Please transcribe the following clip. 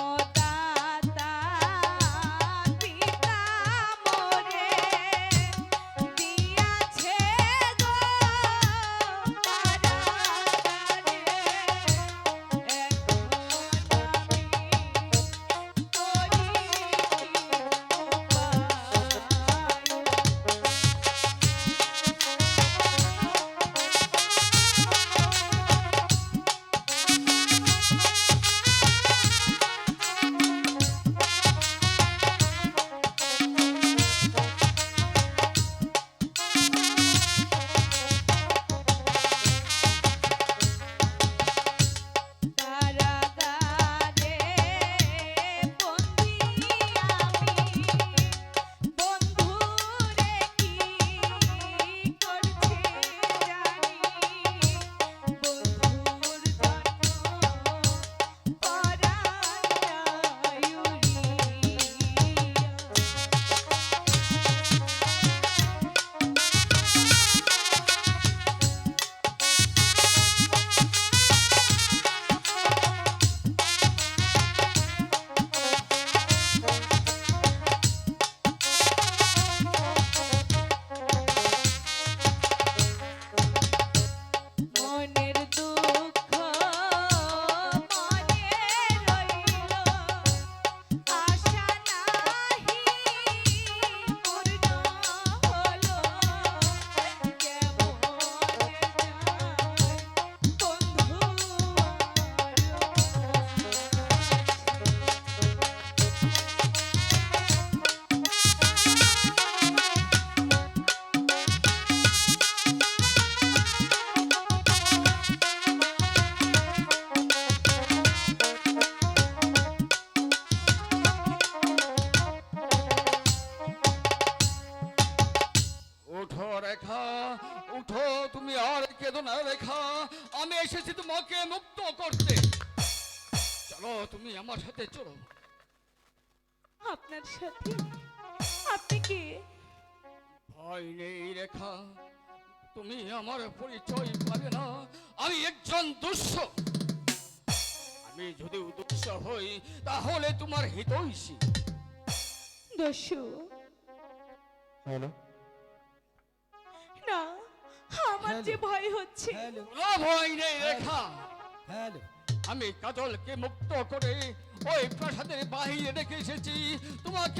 মত উঠো তুমি আর কেঁদো না রেখা। আমি এসেছি তোমাকে মুক্ত করতে। চলো তুমি আমার সাথে চলো। আপনার সাথে? আপনি কে? ভয় নেই রেখা। তুমি আমার পরিচয় পাবে না। আমি একজন দুঃস্ব আমি যদি উদ্দেশ্য হই তাহলে তোমার হিতৈষী। দস্যু। হ্যালো। যে ভয় হচ্ছে। ভয় নেই রেখা। হ্যালো। আমি কাজলকে মুক্ত করে ওই প্রাসাদের বাহিরে রেখে এসেছি। তোমাকে